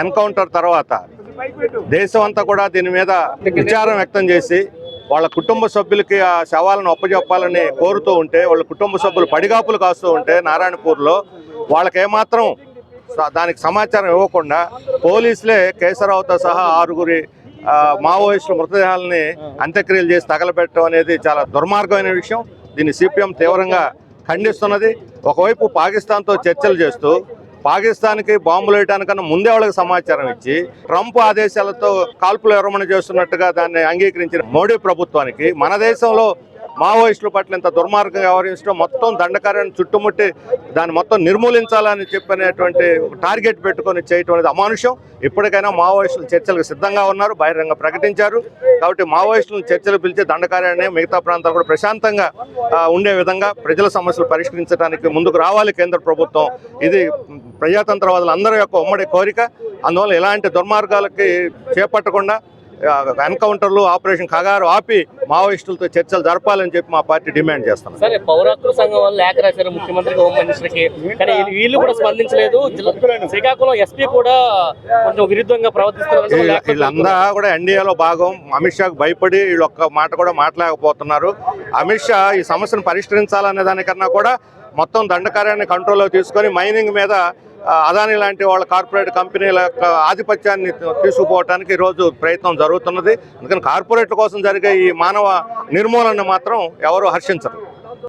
Encounter తర్వాత దేశం అంతా కూడా దీని మీద విచారం వ్యక్తం చేసి వాళ్ళ కుటుంబ సభ్యులకి ఆ శవాలను అప్పచెప్పాలని కోరుతూ ఉంటే వాళ్ళ కుటుంబ సభ్యులు పడిగాపులు కాస్తూ ఉంటే నారాయణపూర్లో వాళ్ళకి ఏమాత్రం దానికి సమాచారం ఇవ్వకుండా పోలీసులే కేసరావుతో సహా ఆరుగురి మావోయిస్టుల మృతదేహాలని అంత్యక్రియలు చేసి తగలబెట్టడం అనేది చాలా దుర్మార్గమైన విషయం. దీన్ని సిపిఎం తీవ్రంగా ఖండిస్తున్నది. ఒకవైపు పాకిస్తాన్తో చర్చలు చేస్తూ పాకిస్తాన్కి బాంబులు వేయడానికన్నా ముందే వాళ్ళకి సమాచారం ఇచ్చి ట్రంప్ ఆదేశాలతో కాల్పులు విరమణ చేస్తున్నట్టుగా దాన్ని అంగీకరించిన మోడీ ప్రభుత్వానికి మన దేశంలో మావోయిస్టుల పట్ల ఇంత దుర్మార్గంగా వ్యవహరించడం మొత్తం దండకార్యాన్ని చుట్టుముట్టి దాన్ని మొత్తం నిర్మూలించాలని చెప్పినటువంటి టార్గెట్ పెట్టుకొని చేయటం అనేది అమానుషం ఇప్పటికైనా మావోయిస్టులు చర్చలకు సిద్ధంగా ఉన్నారు బహిరంగ ప్రకటించారు. కాబట్టి మావోయిస్టులను చర్చలు పిలిచి దండకార్యాన్ని మిగతా ప్రాంతాలు కూడా ప్రశాంతంగా ఉండే విధంగా ప్రజల సమస్యలు పరిష్కరించడానికి ముందుకు రావాలి కేంద్ర ప్రభుత్వం. ఇది ప్రజాతంత్రవాదులందరి యొక్క ఉమ్మడి కోరిక. అందువల్ల ఇలాంటి దుర్మార్గాలకి చేపట్టకుండా ఎన్కౌంటర్లు ఆపరేషన్ ఖగారు ఆపి మావోయిస్టులతో చర్చలు జరపాలని చెప్పి మా పార్టీ డిమాండ్ చేస్తున్నాం. సరే పౌరత్వ సంఘం వాళ్ళు లేఖ రాశారు ముఖ్యమంత్రికి హోమ్ మినిస్టర్కి. కానీ వీళ్ళు- కూడా స్పందించలేదు. శ్రీకాకుళం ఎస్పీ కూడా కొంచెం విరుద్ధంగా ప్రవర్తిస్తున్నారు. వీళ్ళ- వీళ్ళందా కూడా ఎన్డీఏలో భాగం. అమిత్ షాకు భయపడి వీళ్ళు ఒక్క మాట కూడా మాట్లాడకపోతున్నారు. అమిత్ షా ఈ సమస్యను పరిష్కరించాలనే దానికన్నా కూడా మొత్తం దండకార్యాన్ని కంట్రోల్లో తీసుకొని మైనింగ్ మీద అదాని లాంటి వాళ్ళ కార్పొరేట్ కంపెనీల యొక్క ఆధిపత్యాన్ని తీసుకుపోవడానికి ఈరోజు ప్రయత్నం జరుగుతున్నది. అందుకని కార్పొరేట్ల కోసం జరిగే ఈ మానవ నిర్మూలన మాత్రం ఎవరు హర్షించరు.